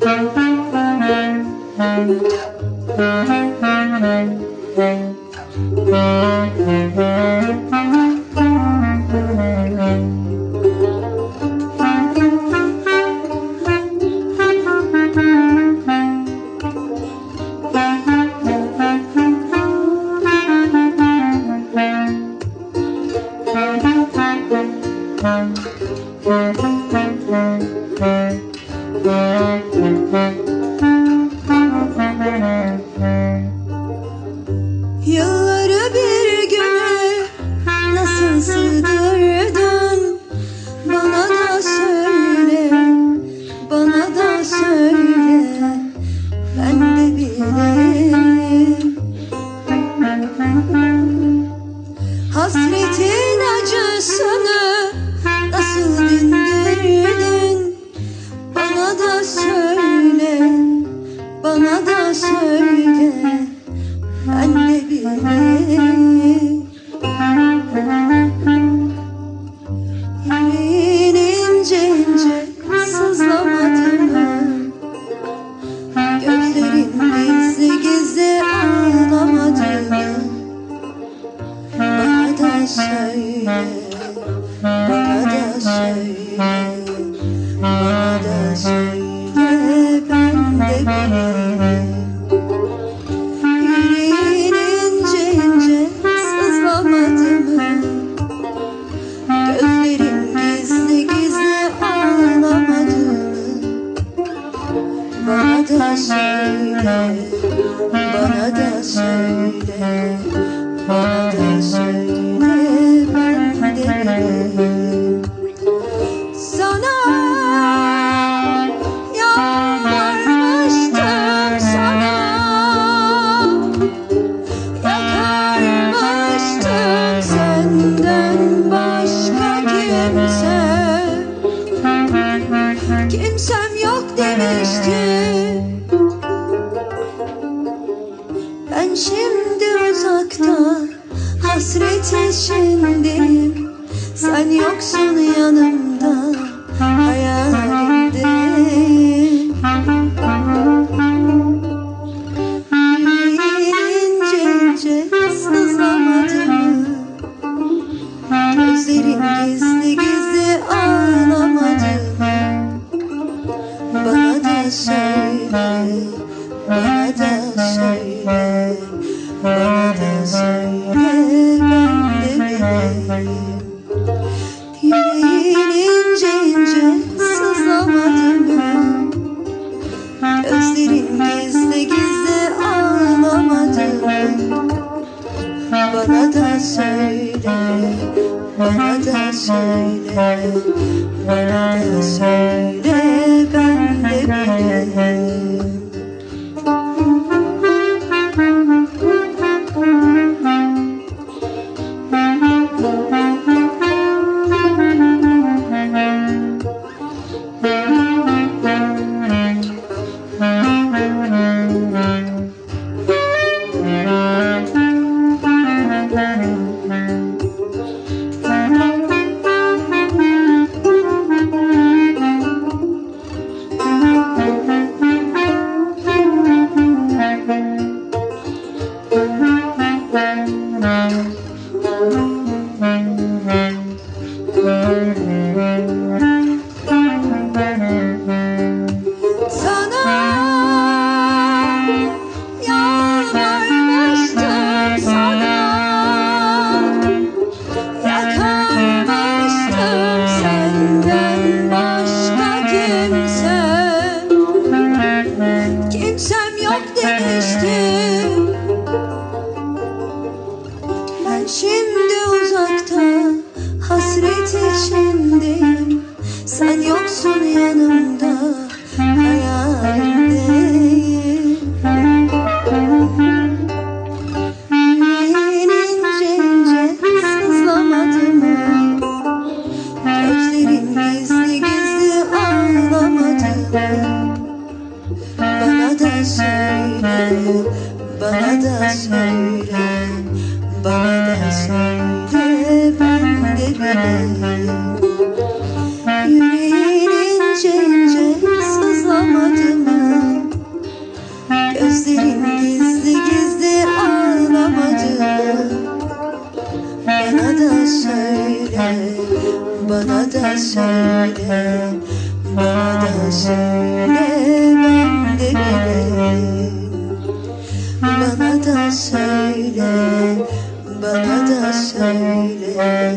Thank you. Mm-hmm. bana da söyle, bana da söyle. uzakta Hasrete şimdi. Sen yoksun yanımda Hayalimde. İnce ince sızlamadım Gözlerin gizli gizli ağlamadı. Bana da söyle Bana da söyle. Say, when I say, when I say senden Bana dersen de ben de bileyim Yüreğin ince ince sızlamadı mı? Gözlerin gizli gizli ağlamadı Bana da söyle, bana da söyle Bana da söyle Bana da söyle